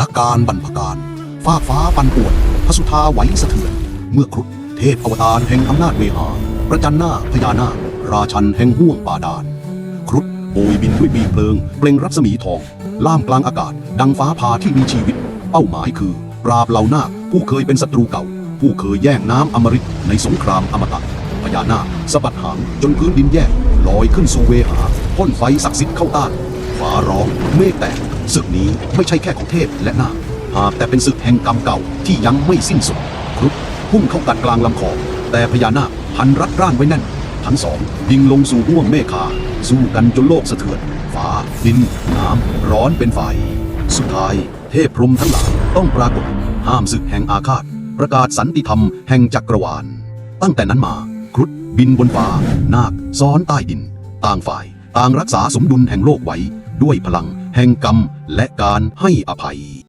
นักการบรรพการฟ้ากฟ้าปันป่วนพระสุธาไหวสะเทือน เมื่อครุฑเทพอวตารแห่งอำนาจเวหา ประจันหน้าพญานาคราชันแห่งห่วงบาดาลครุฑโบยบินด้วยบีเพลิง เปล่งรัศมีทอง ล่ามกลางอากาศ ดังฟ้าผ่าที่มีชีวิต เป้าหมายคือ ปราบเหล่านาคผู้เคยเป็นศัตรูเก่า ผู้เคยแย่งน้ำอมฤตในสงครามอมตะพญานาคสะบัดหางจนพื้นดินแยกลอยขึ้นสู่เวหาพ่นไฟศักดิ์สิทธิ์เข้าต้าน ฟ้าร้องเมฆแตกศึกนี้ไม่ใช่แค่ของเทพและนาคหากแต่เป็นศึกแห่งกรรมเก่าที่ยังไม่สิ้นสุดครุฑพุ่งเข้ากัดกลางลำคอแต่พญานาคพันรัดร่านไว้แน่น ทั้งสองยิงลงสู่ห้วงเมฆาสู้กันจนโลกสะเทือนฟ้าดิน น้ำ ร้อนเป็นไฟสุดท้าย เทพพรหมทั้งหลายต้องปรากฏ ห้ามศึกแห่งอาฆาต ประกาศสันติธรรมแห่งจักรวาล ตั้งแต่นั้นมา ครุฑบินบนฟ้า นาคซ้อนใต้ดิน ต่างฝ่าย ต่างรักษาสมดุลแห่งโลกไว้ ด้วยพลัง แห่งกรรม และการให้อภัย